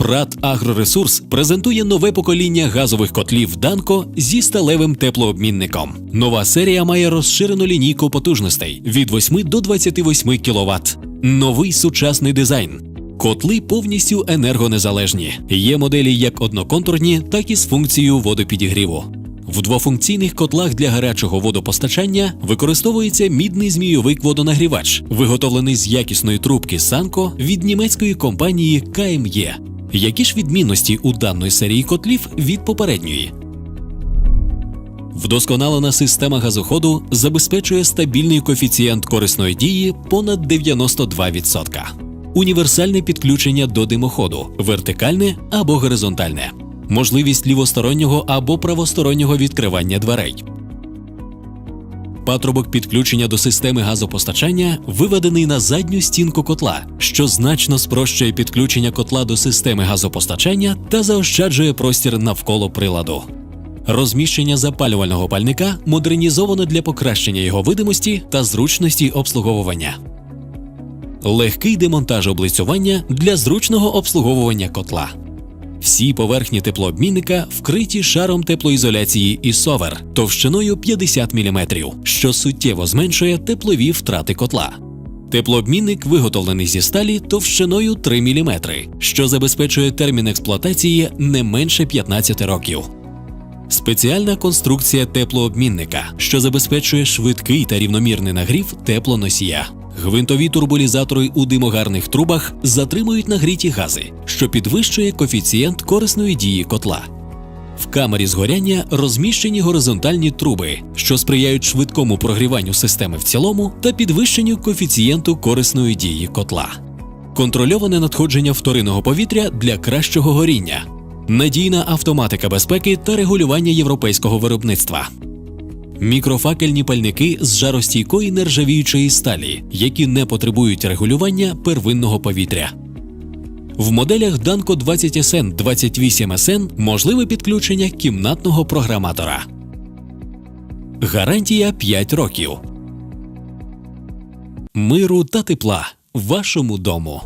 РАД Агроресурс презентує нове покоління газових котлів Данко зі сталевим теплообмінником. Нова серія має розширену лінійку потужностей від 8 до 28 кВт. Новий сучасний дизайн. Котли повністю енергонезалежні. Є моделі як одноконтурні, так і з функцією водопідігріву. В двофункційних котлах для гарячого водопостачання використовується мідний змійовик водонагрівач, виготовлений з якісної трубки Санко від німецької компанії КМЄ. Які ж відмінності у даної серії котлів від попередньої? Вдосконалена система газоходу забезпечує стабільний коефіцієнт корисної дії понад 92%. Універсальне підключення до димоходу вертикальне або горизонтальне, можливість лівостороннього або правостороннього відкривання дверей. Патрубок підключення до системи газопостачання виведений на задню стінку котла, що значно спрощує підключення котла до системи газопостачання та заощаджує простір навколо приладу. Розміщення запалювального пальника модернізовано для покращення його видимості та зручності обслуговування. Легкий демонтаж облицювання для зручного обслуговування котла. Всі поверхні теплообмінника вкриті шаром теплоізоляції ісовер товщиною 50 мм, що суттєво зменшує теплові втрати котла. Теплообмінник виготовлений зі сталі товщиною 3 мм, що забезпечує термін експлуатації не менше 15 років. Спеціальна конструкція теплообмінника, що забезпечує швидкий та рівномірний нагрів теплоносія. Гвинтові турбулізатори у димогарних трубах затримують нагріті гази, що підвищує коефіцієнт корисної дії котла. В камері згоряння розміщені горизонтальні труби, що сприяють швидкому прогріванню системи в цілому та підвищенню коефіцієнту корисної дії котла. Контрольоване надходження вторинного повітря для кращого горіння, надійна автоматика безпеки та регулювання європейського виробництва мікрофакельні пальники з жаростійкої нержавіючої сталі, які не потребують регулювання первинного повітря. В моделях Данко 20 sn 28 sn можливе підключення кімнатного програматора. Гарантія 5 років. Миру та тепла. Вашому дому.